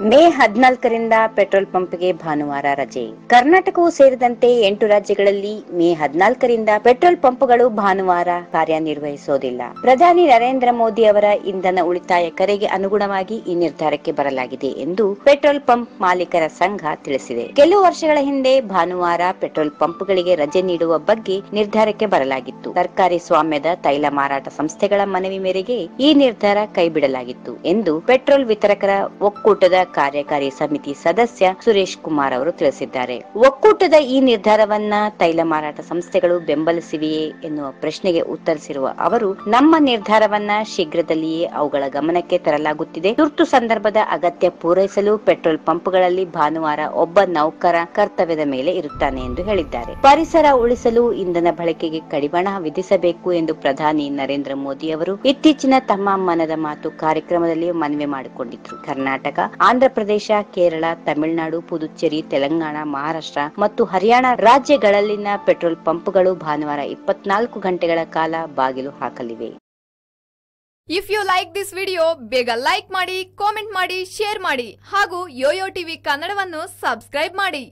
ಮೇ ಹದಿನಾಲ್ಕರಿಂದ ಪೆಟ್ರೋಲ್ ಪಂಪ್ಗೆ ಭಾನುವಾರ ರಜೆ. ಕರ್ನಾಟಕವು ಸೇರಿದಂತೆ ಎಂಟು ರಾಜ್ಯಗಳಲ್ಲಿ ಮೇ ಹದಿನಾಲ್ಕರಿಂದ ಪೆಟ್ರೋಲ್ ಪಂಪ್ಗಳು ಭಾನುವಾರ ಕಾರ್ಯನಿರ್ವಹಿಸೋದಿಲ್ಲ. ಪ್ರಧಾನಿ ನರೇಂದ್ರ ಮೋದಿ ಅವರ ಇಂಧನ ಉಳಿತಾಯ ಕರೆಗೆ ಅನುಗುಣವಾಗಿ ಈ ನಿರ್ಧಾರಕ್ಕೆ ಬರಲಾಗಿದೆ ಎಂದು ಪೆಟ್ರೋಲ್ ಪಂಪ್ ಮಾಲೀಕರ ಸಂಘ ತಿಳಿಸಿದೆ. ಕೆಲವು ವರ್ಷಗಳ ಹಿಂದೆ ಭಾನುವಾರ ಪೆಟ್ರೋಲ್ ಪಂಪ್ಗಳಿಗೆ ರಜೆ ನೀಡುವ ಬಗ್ಗೆ ನಿರ್ಧಾರಕ್ಕೆ ಬರಲಾಗಿತ್ತು. ಸರ್ಕಾರಿ ಸ್ವಾಮ್ಯದ ತೈಲ ಮಾರಾಟ ಸಂಸ್ಥೆಗಳ ಮನವಿ ಮೇರೆಗೆ ಈ ನಿರ್ಧಾರ ಕೈಬಿಡಲಾಗಿತ್ತು ಎಂದು ಪೆಟ್ರೋಲ್ ವಿತರಕರ ಒಕ್ಕೂಟದ ಕಾರ್ಯಕಾರಿ ಸಮಿತಿ ಸದಸ್ಯ ಸುರೇಶ್ ಕುಮಾರ್ ಅವರು ತಿಳಿಸಿದ್ದಾರೆ. ಒಕ್ಕೂಟದ ಈ ನಿರ್ಧಾರವನ್ನ ತೈಲ ಮಾರಾಟ ಸಂಸ್ಥೆಗಳು ಬೆಂಬಲಿಸಿವೆಯೇ ಎನ್ನುವ ಪ್ರಶ್ನೆಗೆ ಉತ್ತರಿಸಿರುವ ಅವರು, ನಮ್ಮ ನಿರ್ಧಾರವನ್ನ ಶೀಘ್ರದಲ್ಲಿಯೇ ಅವುಗಳ ಗಮನಕ್ಕೆ ತರಲಾಗುತ್ತಿದೆ. ತುರ್ತು ಸಂದರ್ಭದ ಅಗತ್ಯ ಪೂರೈಸಲು ಪೆಟ್ರೋಲ್ ಪಂಪ್ಗಳಲ್ಲಿ ಭಾನುವಾರ ಒಬ್ಬ ನೌಕರ ಕರ್ತವ್ಯದ ಮೇಲೆ ಇರುತ್ತಾನೆ ಎಂದು ಹೇಳಿದ್ದಾರೆ. ಪರಿಸರ ಉಳಿಸಲು ಇಂಧನ ಬಳಕೆಗೆ ಕಡಿವಾಣ ವಿಧಿಸಬೇಕು ಎಂದು ಪ್ರಧಾನಿ ನರೇಂದ್ರ ಮೋದಿ ಅವರು ಇತ್ತೀಚಿನ ತಮ್ಮ ಮನದ ಮಾತು ಕಾರ್ಯಕ್ರಮದಲ್ಲಿ ಮನವಿ ಮಾಡಿಕೊಂಡಿದ್ರು. ಕರ್ನಾಟಕ ಆಂಧ್ರಪ್ರದೇಶ ಕೇರಳ, ತಮಿಳುನಾಡು, ಪುದುಚೇರಿ, ತೆಲಂಗಾಣ, ಮಹಾರಾಷ್ಟ್ರ ಮತ್ತು ಹರಿಯಾಣ ರಾಜ್ಯಗಳಲ್ಲಿನ ಪೆಟ್ರೋಲ್ ಪಂಪ್ಗಳು ಭಾನುವಾರ ಇಪ್ಪತ್ನಾಲ್ಕು ಗಂಟೆಗಳ ಕಾಲ ಬಾಗಿಲು ಹಾಕಲಿವೆ. If you like this video ಬೇಗ ಲೈಕ್ ಮಾಡಿ ಕಾಮೆಂಟ್ ಮಾಡಿ ಶೇರ್ ಮಾಡಿ ಹಾಗೂ ಯೋಯೋ ಟಿವಿ ಕನ್ನಡವನ್ನು ಸಬ್ಸ್ಕ್ರೈಬ್ ಮಾಡಿ.